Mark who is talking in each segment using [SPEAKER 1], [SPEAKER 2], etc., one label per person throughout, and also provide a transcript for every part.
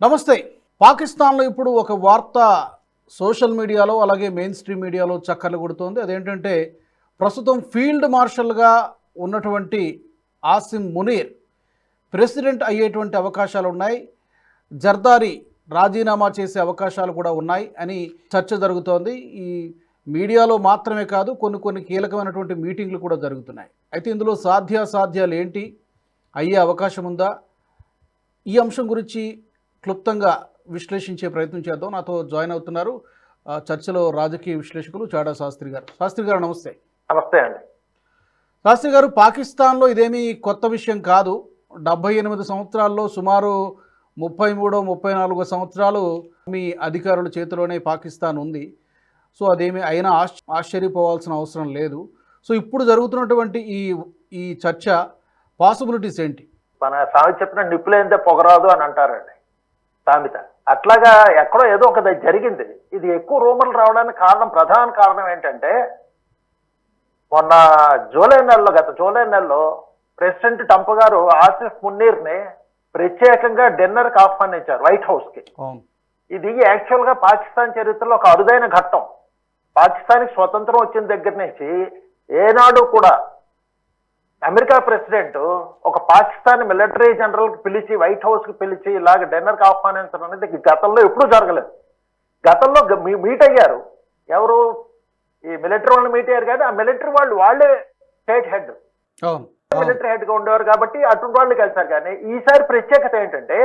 [SPEAKER 1] నమస్తే. పాకిస్తాన్లో ఇప్పుడు ఒక వార్త సోషల్ మీడియాలో అలాగే మెయిన్ స్ట్రీమ్ మీడియాలో చక్కర్లు కొడుతోంది. అదేంటంటే ప్రస్తుతం ఫీల్డ్ మార్షల్గా ఉన్నటువంటి ఆసిమ్ మునీర్ ప్రెసిడెంట్ అయ్యేటువంటి అవకాశాలు ఉన్నాయి. జర్దారి రాజీనామా చేసే అవకాశాలు కూడా ఉన్నాయి అని చర్చ జరుగుతోంది. ఈ మీడియాలో మాత్రమే కాదు కొన్ని కొన్ని కీలకమైనటువంటి మీటింగ్లు కూడా జరుగుతున్నాయి. అయితే ఇందులో సాధ్యాసాధ్యాలు ఏంటి? అయ్యే అవకాశం ఉందా? ఈ అంశం గురించి క్లుప్తంగా విశ్లేషించే ప్రయత్నం చేద్దాం. నాతో జాయిన్ అవుతున్నారు చర్చలో రాజకీయ విశ్లేషకులు చాడా శాస్త్రి గారు. శాస్త్రి గారు నమస్తే.
[SPEAKER 2] నమస్తే అండి.
[SPEAKER 1] శాస్త్రి గారు పాకిస్తాన్లో ఇదేమీ కొత్త విషయం కాదు. డెబ్బై ఎనిమిది సంవత్సరాల్లో సుమారు ముప్పై మూడో ముప్పై నాలుగో సంవత్సరాలు మీ అధికారుల చేతిలోనే పాకిస్తాన్ ఉంది. సో అదేమి అయినా ఆశ్ ఆశ్చర్యపోవాల్సిన అవసరం లేదు. సో ఇప్పుడు జరుగుతున్నటువంటి ఈ ఈ చర్చ పాసిబిలిటీస్ ఏంటి?
[SPEAKER 2] మన సామెత చెప్పిన నిప్పులేందే పొగరాదు అని అంటారండి. సామెత అట్లాగా ఎక్కడో ఏదో ఒక జరిగింది. ఇది ఎక్కువ రూమర్లు రావడానికి కారణం ప్రధాన కారణం ఏంటంటే మొన్న జూలై నెలలో గత జూలై నెలలో ప్రెసిడెంట్ ట్రంప్ గారు ఆసిఫ్ మున్నీర్ని ప్రత్యేకంగా డిన్నర్కి ఆహ్వానించారు వైట్ హౌస్కి. ఇది యాక్చువల్గా పాకిస్తాన్ చరిత్రలో ఒక అరుదైన ఘట్టం. పాకిస్తాన్కి స్వతంత్రం వచ్చిన దగ్గర నుంచి ఏనాడు కూడా అమెరికా ప్రెసిడెంట్ ఒక పాకిస్తాన్ మిలిటరీ జనరల్కి పిలిచి వైట్ హౌస్కి పిలిచి ఇలాగ డిన్నర్కి ఆహ్వానించడం అనేది గతంలో ఎప్పుడూ జరగలేదు. గతంలో మీట్ అయ్యారు. ఎవరు? ఈ మిలిటరీ వాళ్ళు మీట్ అయ్యారు కానీ ఆ మిలిటరీ వాళ్ళు వాళ్ళే స్టేట్ హెడ్. మిలిటరీ హెడ్గా ఉండేవారు కాబట్టి అటువంటి వాళ్ళు కలిసారు కానీ ఈసారి ప్రత్యేకత ఏంటంటే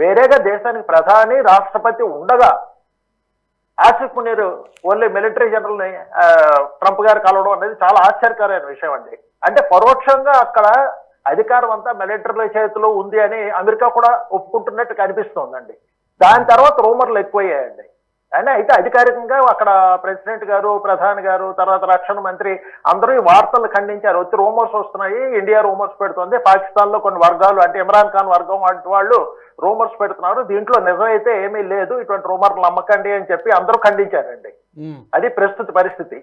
[SPEAKER 2] వేరేగా దేశానికి ప్రధాని రాష్ట్రపతి ఉండగా ఆసిఫ్ మునీర్ ఓన్లీ మిలిటరీ జనరల్ని ట్రంప్ గారు కలవడం అనేది చాలా ఆశ్చర్యకరమైన విషయం అండి. అంటే పరోక్షంగా అక్కడ అధికారం అంతా మిలిటరీ చేతిలో ఉంది అని అమెరికా కూడా ఒప్పుకుంటున్నట్టు కనిపిస్తోందండి. దాని తర్వాత రూమర్లు ఎక్కువయ్యాయండి. అయినా అయితే అధికారికంగా అక్కడ ప్రెసిడెంట్ గారు ప్రధాని గారు తర్వాత రక్షణ మంత్రి అందరూ ఈ వార్తలు ఖండించారు. వచ్చి రూమర్స్ వస్తున్నాయి ఇండియా రూమర్స్ పెడుతుంది. పాకిస్తాన్లో కొన్ని వర్గాలు అంటే ఇమ్రాన్ ఖాన్ వర్గం వంటి వాళ్ళు రూమర్స్ పెడుతున్నారు. దీంట్లో నిజమైతే ఏమీ లేదు. ఇటువంటి రూమర్లు నమ్మకండి అని చెప్పి అందరూ ఖండించారండి. అది ప్రస్తుత పరిస్థితి.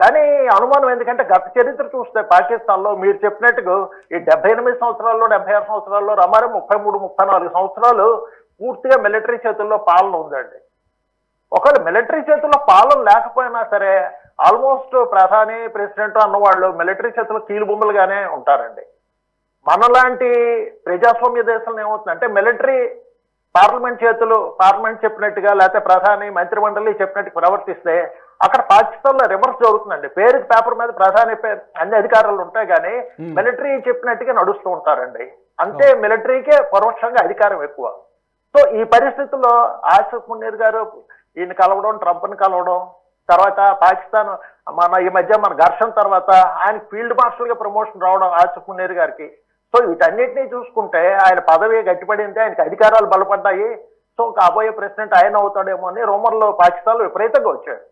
[SPEAKER 2] కానీ అనుమానం ఎందుకంటే గత చరిత్ర చూస్తే పాకిస్తాన్లో మీరు చెప్పినట్టుగా ఈ డెబ్బై ఎనిమిది సంవత్సరాల్లో డెబ్బై ఆరు సంవత్సరాల్లో రమారే ముప్పై మూడు ముప్పై నాలుగు సంవత్సరాలు పూర్తిగా మిలిటరీ చేతుల్లో పాలన ఉందండి. ఒకవేళ మిలిటరీ చేతుల్లో పాలన లేకపోయినా సరే ఆల్మోస్ట్ ప్రధాని ప్రెసిడెంట్ అన్నవాళ్ళు మిలిటరీ చేతుల్లో కీలుబొమ్మలుగానే ఉంటారండి. మనలాంటి ప్రజాస్వామ్య దేశంలో ఏమవుతుందంటే మిలిటరీ పార్లమెంట్ చేతులు పార్లమెంట్ చెప్పినట్టుగా లేకపోతే ప్రధాని మంత్రిమండలి చెప్పినట్టు ప్రవర్తిస్తే అక్కడ పాకిస్తాన్లో రివర్స్ జరుగుతుందండి. పేరుకి పేపర్ మీద ప్రధాని అన్ని అధికారాలు ఉంటాయి కానీ
[SPEAKER 1] Hmm.
[SPEAKER 2] మిలిటరీ చెప్పినట్టుగా నడుస్తూ ఉంటారండి. అంతే మిలిటరీకే పరోక్షంగా అధికారం ఎక్కువ. సో ఈ పరిస్థితుల్లో ఆసిఫ్ మున్నీర్ గారు ఈయన కలవడం ట్రంప్ని కలవడం తర్వాత పాకిస్తాన్ మన ఈ మధ్య మన ఘర్షణ తర్వాత ఆయన ఫీల్డ్ మార్షల్గా ప్రమోషన్ రావడం ఆసిఫ్ గారికి. సో వీటన్నిటినీ చూసుకుంటే ఆయన పదవి గట్టిపడింది ఆయనకి అధికారాలు బలపడ్డాయి. సో కాబోయే ప్రెసిడెంట్ ఆయన అవుతాడేమో అని రోమర్లో పాకిస్తాన్లో విపరీతంగా వచ్చాడు.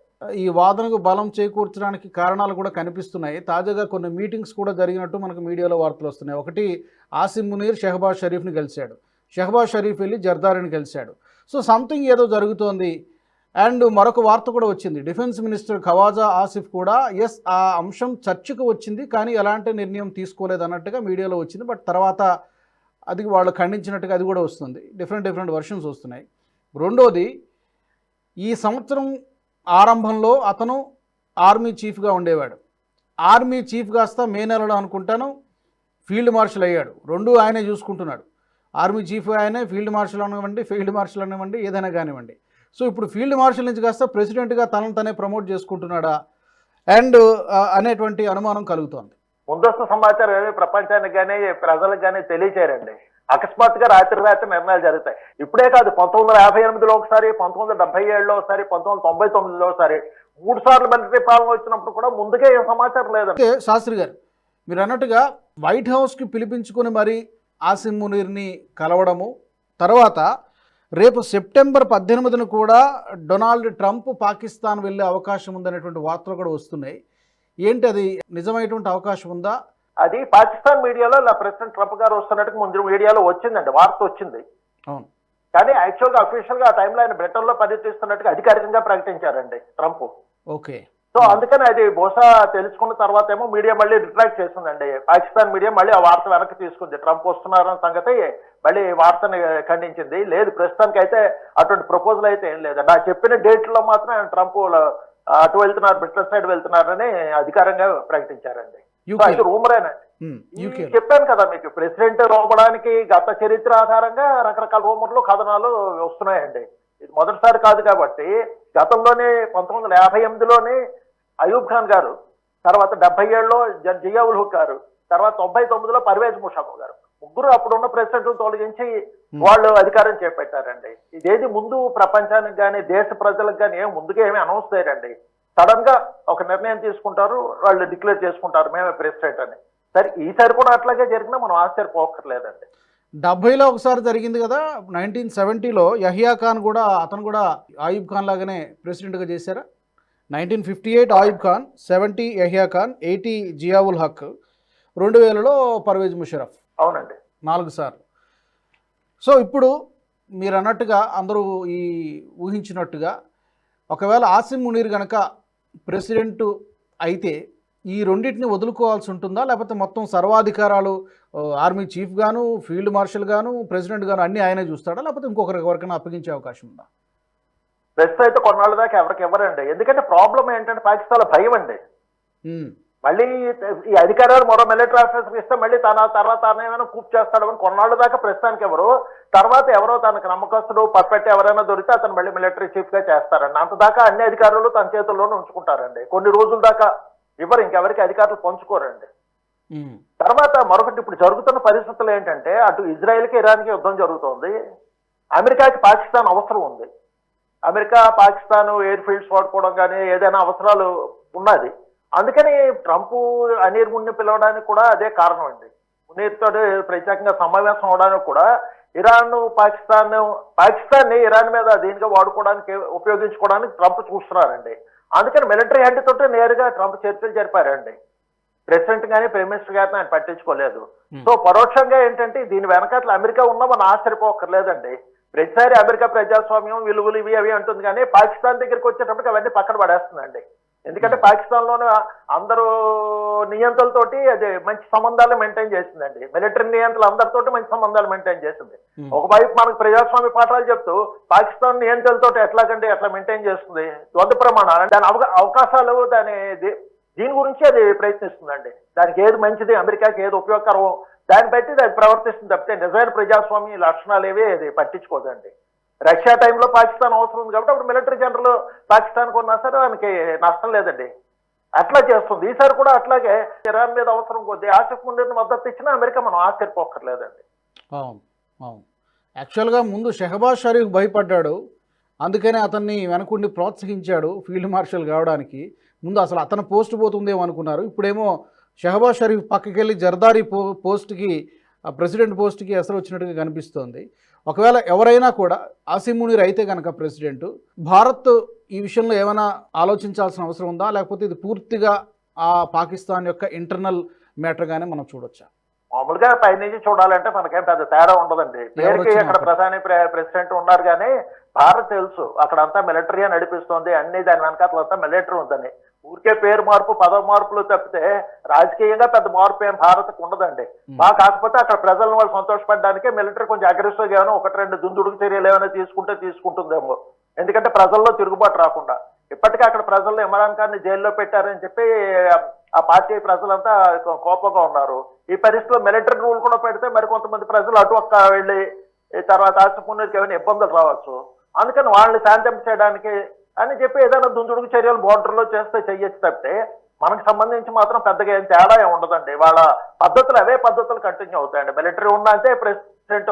[SPEAKER 1] ఈ వాదనకు బలం చేకూర్చడానికి కారణాలు కూడా కనిపిస్తున్నాయి. తాజాగా కొన్ని మీటింగ్స్ కూడా జరిగినట్టు మనకు మీడియాలో వార్తలు వస్తున్నాయి. ఒకటి ఆసిమ్ మునీర్ షెహబాజ్ షరీఫ్ని కలిశాడు షెహబాజ్ షరీఫ్ వెళ్ళి జర్దారిని కలిశాడు సో సంథింగ్ ఏదో జరుగుతోంది. అండ్ మరొక వార్త కూడా వచ్చింది. డిఫెన్స్ మినిస్టర్ ఖవాజా ఆసిఫ్ కూడా ఎస్ ఆ అంశం చర్చకు వచ్చింది కానీ ఎలాంటి నిర్ణయం తీసుకోలేదు అన్నట్టుగా మీడియాలో వచ్చింది. బట్ తర్వాత అది వాళ్ళు ఖండించినట్టుగా అది కూడా వస్తుంది. డిఫరెంట్ డిఫరెంట్ వర్షన్స్ వస్తున్నాయి. రెండోది ఈ సంవత్సరం ఆరంభంలో అతను ఆర్మీ చీఫ్గా ఉండేవాడు. ఆర్మీ చీఫ్ కాస్త మే నెలలో అనుకుంటాను ఫీల్డ్ మార్షల్ అయ్యాడు. రెండు ఆయనే చూసుకుంటున్నాడు. ఆర్మీ చీఫ్ ఆయనే ఫీల్డ్ మార్షల్ అనివ్వండి ఫీల్డ్ మార్షల్ అనివ్వండి ఏదైనా కానివ్వండి. సో ఇప్పుడు ఫీల్డ్ మార్షల్ నుంచి కాస్త ప్రెసిడెంట్గా తనను తనే ప్రమోట్ చేసుకుంటున్నాడా? అండ్ అనేటువంటి అనుమానం కలుగుతోంది.
[SPEAKER 2] ముందస్తు సమాచారం ఏమి ప్రపంచానికి కానీ ప్రజలకు కానీ తెలియచేయరండి. అకస్మాత్తుగా రాత్రి రాత్రి నిర్ణయాలు జరుగుతాయి. ఇప్పుడే కాదు పంతొమ్మిది వందల యాభై ఎనిమిదిలో ఒకసారి పంతొమ్మిది వందల డెబ్బై ఏడులో ఒకసారి పంతొమ్మిది వందల తొంభై తొమ్మిదిలో ఒకసారి మూడు సార్లు మిలిటరీ పాలన వచ్చినప్పుడు కూడా ముందుగా ఏం సమాచారం లేదండి.
[SPEAKER 1] అయితే శాస్త్రి గారు మీరు అన్నట్టుగా వైట్ హౌస్కి పిలిపించుకుని మరి ఆసిమ్ మునీర్ని కలవడము తర్వాత రేపు సెప్టెంబర్ పద్దెనిమిదిన కూడా డొనాల్డ్ ట్రంప్ పాకిస్తాన్ వెళ్ళే అవకాశం ఉందనేటువంటి వార్తలు కూడా వస్తున్నాయి. ఏంటి అది? నిజమైనటువంటి అవకాశం ఉందా?
[SPEAKER 2] అది పాకిస్తాన్ మీడియాలో ఇలా ప్రెసిడెంట్ ట్రంప్ గారు వస్తున్నట్టు ముందు మీడియాలో వచ్చిందండి వార్త వచ్చింది.
[SPEAKER 1] అవును.
[SPEAKER 2] కానీ యాక్చువల్గా అఫీషియల్గా ఆ టైంలో ఆయన బ్రిటన్లో పర్యటిస్తున్నట్టుగా అధికారికంగా ప్రకటించారండి ట్రంప్.
[SPEAKER 1] ఓకే.
[SPEAKER 2] సో అందుకని అది బహుశా తెలుసుకున్న తర్వాత ఏమో మీడియా మళ్ళీ రిట్రాక్ట్ చేసిందండి పాకిస్తాన్ మీడియా మళ్ళీ ఆ వార్త వెనక్కి తీసుకుంది. ట్రంప్ వస్తున్నారన్న సంగతి మళ్ళీ వార్తని ఖండించింది. లేదు ప్రస్తుతానికి అయితే అటువంటి ప్రపోజల్ అయితే ఏం లేదు. నా చెప్పిన డేట్లో మాత్రం ఆయన ట్రంప్ అటు వెళ్తున్నారు బ్రిటన్ సైడ్ వెళ్తున్నారని అధికారంగా ప్రకటించారండి. అది రూమరేనండి చెప్పాను కదా మీకు ప్రెసిడెంట్ లోపడానికి గత చరిత్ర ఆధారంగా రకరకాల రూమర్లు కథనాలు వస్తున్నాయండి. ఇది మొదటిసారి కాదు కాబట్టి గతంలోనే పంతొమ్మిది వందల యాభై ఎనిమిదిలోనే అయూబ్ ఖాన్ గారు తర్వాత డెబ్బై జ- జియావుల్ హుక్ గారు తర్వాత తొంభై తొమ్మిదిలో పర్వేజ్ ముషాఫ్ గారు. ముగ్గురు అప్పుడున్న ప్రెసిడెంట్ తొలగించి వాళ్ళు అధికారం చేపట్టారండి. ఇదేది ముందు ప్రపంచానికి కానీ దేశ ప్రజలకు కానీ ఏం ముందుగా ఏమీ అనౌన్స్ చేయరండి. సడన్గా ఒక నిర్ణయం తీసుకుంటారు వాళ్ళు డిక్లేర్ చేసుకుంటారు మేమే ప్రెసిడెంట్ అని. సరే ఈసారి కూడా అట్లాగే జరిగినా మనం ఆశ్చర్యపోకర్లేదండి
[SPEAKER 1] డెబ్బైలో ఒకసారి జరిగింది కదా నైన్టీన్ సెవెంటీలో యహియా ఖాన్ కూడా అతను కూడా ఆయుబ్ ఖాన్ లాగానే ప్రెసిడెంట్గా చేశారా? Nineteen fifty eight Ayub Khan seventy Yahya Khan eighty Ziaul Haq. రెండు వేలలో పర్వేజ్ ముషరఫ్.
[SPEAKER 2] అవునండి.
[SPEAKER 1] నాలుగు సార్లు. సో ఇప్పుడు మీరు అన్నట్టుగా అందరూ ఈ ఊహించినట్టుగా ఒకవేళ ఆసిమ్ మునీర్ గనక ప్రెసిడెంట్ అయితే ఈ రెండింటిని వదులుకోవాల్సి ఉంటుందా? లేకపోతే మొత్తం సర్వాధికారాలు ఆర్మీ చీఫ్ గాను ఫీల్డ్ మార్షల్ గాను ప్రెసిడెంట్ గాను అన్నీ ఆయనే చూస్తాడా? లేకపోతే ఇంకొకరికి ఎవరికైనా అప్పగించే అవకాశం ఉందా?
[SPEAKER 2] ప్రస్తుతం అయితే కొన్నాళ్ళ దాకా ఎవరికి ఇవ్వరండి. ఎందుకంటే ప్రాబ్లం ఏంటంటే పాకిస్తాన్ భయం అండి. మళ్ళీ ఈ అధికారాలు మరో మిలిటరీ ఆఫీసర్ ఇస్తే మళ్ళీ తన తర్వాత తన ఏమైనా కూప్ చేస్తాడు అని కొన్నాళ్ళ దాకా ప్రస్తుతానికి ఎవరు? తర్వాత ఎవరో తనకు నమ్మకస్తుడు పర్ఫెక్ట్ ఎవరైనా దొరికితే అతను మళ్ళీ మిలిటరీ చీఫ్గా చేస్తారండి. అంత దాకా అన్ని అధికారులు తన చేతుల్లోనే ఉంచుకుంటారండి. కొన్ని రోజుల దాకా ఇవ్వరు ఇంకెవరికి అధికారులు పంచుకోరండి. తర్వాత మరొకటి ఇప్పుడు జరుగుతున్న పరిస్థితులు ఏంటంటే అటు ఇజ్రాయెల్కి ఇరాన్కి యుద్ధం జరుగుతోంది. అమెరికాకి పాకిస్తాన్ అవసరం ఉంది. అమెరికా పాకిస్తాన్ ఎయిర్ ఫీల్డ్స్ వాడుకోవడం కానీ ఏదైనా అవసరాలు ఉన్నది. అందుకని ట్రంప్ అనీర్ మున్ని పిలవడానికి కూడా అదే కారణం అండి. మునీర్తో ప్రత్యేకంగా సమావేశం అవడానికి కూడా ఇరాన్ పాకిస్తాన్ పాకిస్తాన్ని ఇరాన్ మీద దీనిగా వాడుకోవడానికి ఉపయోగించుకోవడానికి ట్రంప్ చూస్తున్నారండి. అందుకని మిలిటరీ హెడ్ తోటి నేరుగా ట్రంప్ చర్చలు జరిపారండి. ప్రెసిడెంట్ కానీ ప్రైమ్ మినిస్టర్ గారిని ఆయన పట్టించుకోలేదు. సో పరోక్షంగా ఏంటంటే దీని వెనకాతల అమెరికా ఉన్నా మనం ఆశ్చర్యపోకర్లేదండి. ప్రతిసారి అమెరికా ప్రజాస్వామ్యం విలువలు ఇవి అవి అంటుంది కానీ పాకిస్తాన్ దగ్గరికి వచ్చేటప్పటికి అవన్నీ పక్కన పడేస్తుందండి. ఎందుకంటే పాకిస్తాన్లోనే అందరూ నియంత్రణతోటి అది మంచి సంబంధాలు మెయింటైన్ చేసిందండి. మిలిటరీ నియంత్రణ అందరితోటి మంచి సంబంధాలు మెయింటైన్ చేసింది.
[SPEAKER 1] ఉమ్.
[SPEAKER 2] ఒకవైపు మనకు ప్రజాస్వామ్య పాఠాలు చెప్తూ పాకిస్తాన్ నియంత్రణతో ఎట్లాగంటే ఎట్లా మెయింటైన్ చేస్తుంది ద్వంద్వ ప్రమాణాలు దాని అవకా అవకాశాలు దాని దీని గురించి అది ప్రయత్నిస్తుందండి. దానికి ఏది మంచిది అమెరికాకి ఏది ఉపయోగకరం దాన్ని బట్టి అది ప్రవర్తిస్తుంది తప్పితే నిజమైన ప్రజాస్వామ్య లక్షణాలు ఏవి అది పట్టించుకోదండి. రష్యా టైంలో పాకిస్తాన్ అవసరం ఉంది కాబట్టి అప్పుడు మిలిటరీ జనరల్ పాకిస్తాన్కి ఉన్నా సరే దానికి నష్టం లేదండి. అట్లా చేస్తుంది. ఈసారి కూడా అట్లాగే ఇరాన్ మీద అవసరం కొద్ది ఆసిఫ్ ముందు మద్దతు ఇచ్చినా అమెరికా మనం ఆశ్చర్యపోకర్లేదండి
[SPEAKER 1] అవును అవును. యాక్చువల్గా ముందు షెహబాజ్ షరీఫ్ భయపడ్డాడు. అందుకనే అతన్ని వెనకుండి ప్రోత్సహించాడు ఫీల్డ్ మార్షల్ కావడానికి. ముందు అసలు అతను పోస్ట్ పోతుందేమో అనుకున్నారు. ఇప్పుడేమో షెహబాజ్ షరీఫ్ పక్కకి వెళ్ళి జర్దారీ పో పోస్ట్కి ప్రెసిడెంట్ పోస్ట్కి అసలు వచ్చినట్టుగా కనిపిస్తోంది. ఒకవేళ ఎవరైనా కూడా ఆసిమ్ మునీర్ అయితే కనుక ప్రెసిడెంట్ భారత్ ఈ విషయంలో ఏమైనా ఆలోచించాల్సిన అవసరం ఉందా? లేకపోతే ఇది పూర్తిగా ఆ పాకిస్తాన్ యొక్క ఇంటర్నల్ మ్యాటర్గానే మనం చూడొచ్చా?
[SPEAKER 2] మామూలుగా పైనుంచి చూడాలంటే మనకేం పెద్ద తేడా ఉండదండి. పేరుకి అక్కడ
[SPEAKER 1] అక్కడ.
[SPEAKER 2] ప్రధాని ప్రె- ప్రెసిడెంట్ ఉన్నారు కానీ భారత్ తెలుసు. అక్కడంతా మిలిటరీ నడిపిస్తుంది. అన్ని దాని వెనకాతలంతా మిలిటరీ ఉందని. ఊరికే పేరు మార్పు పదవ మార్పులు తప్పితే రాజకీయంగా పెద్ద మార్పు ఏం భారత్కు ఉండదండి. మా కాకపోతే అక్కడ ప్రజలను వాళ్ళు సంతోషపడడానికే మిలిటరీ కొంచెం అగ్రెసివ్గా ఏమైనా ఒకటి రెండు దుందుడుకు చర్యలు ఏమైనా తీసుకుంటే తీసుకుంటుందేమో. ఎందుకంటే ప్రజల్లో తిరుగుబాటు రాకుండా. ఇప్పటికే అక్కడ ప్రజల్లో ఇమ్రాన్ ఖాన్ జైల్లో పెట్టారని చెప్పి ఆ పార్టీ ప్రజలంతా కోపంగా ఉన్నారు. ఈ పరిస్థితిలో మిలిటరీ రూల్ కూడా పెడితే మరి కొంతమంది ప్రజలు అటు ఒక్క వెళ్ళి తర్వాత ఆశపుణ్యకి ఏమైనా ఇబ్బందులు రావచ్చు. అందుకని వాళ్ళని శాంతింప చేయడానికి అని చెప్పి ఏదైనా దుందుడుకు చర్యలు బోర్డర్లో లో చేస్తే చెయ్యొచ్చు తప్పితే మనకు సంబంధించి మాత్రం పెద్దగా ఏం తేడా ఉండదండి. వాళ్ళ పద్ధతులు అవే పద్ధతులు కంటిన్యూ అవుతాయండి. మిలిటరీ ఉన్నా అంటే ప్రెసిడెంట్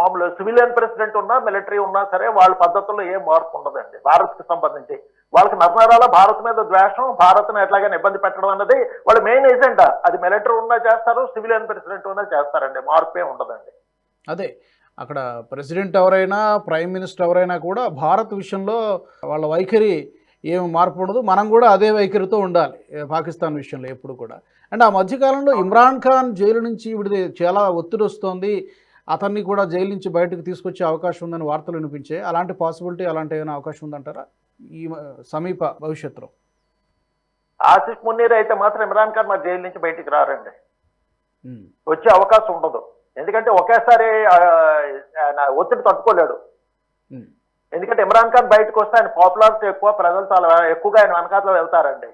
[SPEAKER 2] మామూలు సివిలియన్ ప్రెసిడెంట్ ఉన్నా మిలిటరీ ఉన్నా సరే వాళ్ళ పద్ధతుల్లో ఏం మార్పు ఉండదండి. భారత్కి సంబంధించి వాళ్ళకి నరనరాల భారత్ మీద ద్వేషం భారత్ను ఎట్లాగైనా ఇబ్బంది పెట్టడం అన్నది వాళ్ళ మెయిన్ ఏజెండా అది మిలిటరీ ఉన్నా చేస్తారు సివిలియన్ ప్రెసిడెంట్ ఉన్నా చేస్తారండి. మార్పే ఉండదండి.
[SPEAKER 1] అదే. అక్కడ ప్రెసిడెంట్ ఎవరైనా ప్రైమ్ మినిస్టర్ ఎవరైనా కూడా భారత్ విషయంలో వాళ్ళ వైఖరి ఏమి మార్పు ఉండదు. మనం కూడా అదే వైఖరితో ఉండాలి పాకిస్తాన్ విషయంలో ఎప్పుడు కూడా. అండ్ ఆ మధ్యకాలంలో ఇమ్రాన్ ఖాన్ జైలు నుంచి విడిది చాలా ఒత్తిడి వస్తోంది. అతన్ని కూడా జైలు నుంచి బయటకు తీసుకొచ్చే అవకాశం ఉందని వార్తలు వినిపించాయి. అలాంటి పాసిబిలిటీ అలాంటి ఏమైనా అవకాశం ఉందంటారా ఈ సమీప భవిష్యత్తులో?
[SPEAKER 2] ఆసిఫ్ మున్నీర్ అయితే మాత్రం ఇమ్రాన్ ఖాన్ మరి జైలు నుంచి బయటికి రారండి. వచ్చే అవకాశం ఉండదు. ఎందుకంటే ఒకేసారి ఒత్తిడి తట్టుకోలేడు. ఎందుకంటే ఇమ్రాన్ ఖాన్ బయటకు వస్తే ఆయన పాపులారిటీ ఎక్కువ ప్రజలు చాలా ఎక్కువగా ఆయన వెనకాతలో వెళ్తారండి.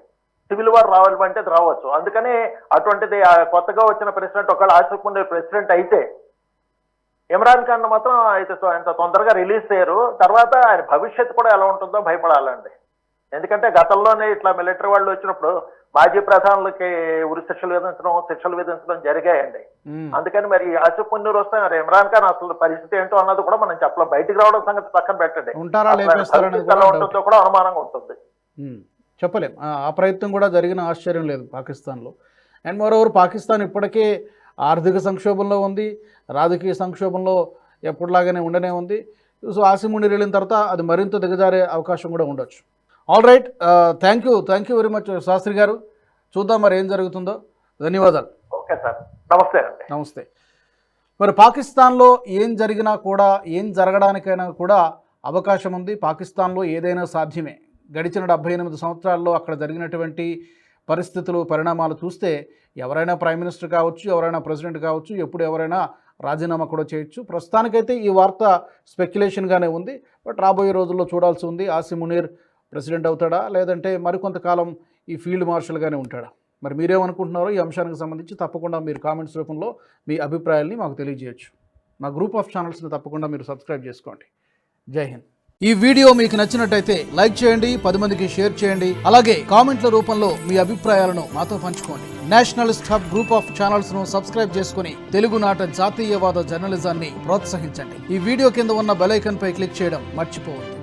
[SPEAKER 2] సివిల్ వార్ రావాలంటే రావచ్చు. అందుకని అటువంటిది కొత్తగా వచ్చిన ప్రెసిడెంట్ ఒకవేళ మున్నీర్ ప్రెసిడెంట్ అయితే ఇమ్రాన్ ఖాన్ మాత్రం అయితే తొ- అంత తొందరగా రిలీజ్ చేయరు. తర్వాత ఆయన భవిష్యత్తు కూడా ఎలా ఉంటుందో భయపడాలండి. ఎందుకంటే గతంలోనే ఇట్లా మిలిటరీ వాళ్ళు వచ్చినప్పుడు మాజీ ప్రధానులకి ఉరి శిక్షలు విధించడం శిక్షలు విధించడం జరిగాయండి. అందుకని మరి ఆసిఫ్ మున్నీర్ వస్తే మరి ఇమ్రాన్ ఖాన్ అసలు పరిస్థితి ఏంటో అన్నది కూడా మనం చెప్పలేం. బయటికి రావడం సంగతి పక్కన పెట్టండి. ఎలా
[SPEAKER 1] కూడా డౌట్.
[SPEAKER 2] ఉంటుందో కూడా అనుమానంగా ఉంటుంది.
[SPEAKER 1] చెప్పలేం. ఆ ఆ ప్రయత్నం కూడా జరిగిన ఆశ్చర్యం లేదు పాకిస్తాన్లో. అండ్ మరోవర్ పాకిస్తాన్ ఇప్పటికే ఆర్థిక సంక్షోభంలో ఉంది రాజకీయ సంక్షోభంలో ఎప్పుడులాగానే ఉండనే ఉంది. సో ఆసిముండి వెళ్ళిన తర్వాత అది మరింత దిగజారే అవకాశం కూడా ఉండొచ్చు. All right thank you thank you very much Shastri గారు. చూద్దాం మరి ఏం జరుగుతుందో. ధన్యవాదాలు.
[SPEAKER 2] Okay sir. నమస్తే
[SPEAKER 1] నమస్తే. మరి పాకిస్తాన్లో ఏం జరిగినా కూడా ఏం జరగడానికైనా కూడా అవకాశం ఉంది. పాకిస్తాన్లో ఏదైనా సాధ్యమే. గడిచిన డెబ్బై ఎనిమిది సంవత్సరాల్లో అక్కడ జరిగినటువంటి పరిస్థితులు పరిణామాలు చూస్తే ఎవరైనా ప్రైమ్ మినిస్టర్ కావచ్చు ఎవరైనా ప్రెసిడెంట్ కావచ్చు ఎప్పుడు ఎవరైనా రాజీనామా కూడా చేయొచ్చు. ప్రస్తుతానికైతే ఈ వార్త స్పెక్యులేషన్గానే ఉంది. బట్ రాబోయే రోజుల్లో చూడాల్సి ఉంది. ఆసి మునీర్ ప్రెసిడెంట్ అవుతాడా? లేదంటే మరికొంతకాలం ఈ ఫీల్డ్ మార్షల్గానే ఉంటాడా? మరి మీరేమనుకుంటున్నారో ఈ అంశానికి సంబంధించి తప్పకుండా మీరు కామెంట్స్ రూపంలో మీ అభిప్రాయాల్ని మాకు తెలియజేయచ్చు. మా గ్రూప్ ఆఫ్ ఛానల్స్ని తప్పకుండా మీరు సబ్స్క్రైబ్ చేసుకోండి. జై హింద్. ఈ వీడియో మీకు నచ్చినట్టయితే లైక్ చేయండి పది మందికి షేర్ చేయండి అలాగే కామెంట్ల రూపంలో మీ అభిప్రాయాలను మాతో పంచుకోండి. నేషనలిస్ట్ హబ్ గ్రూప్ ఆఫ్ ఛానల్స్ను సబ్స్క్రైబ్ చేసుకుని తెలుగునాట జాతీయవాద జర్నలిజాన్ని ప్రోత్సహించండి. ఈ వీడియో కింద ఉన్న బెల్ పై క్లిక్ చేయడం మర్చిపోవద్దు.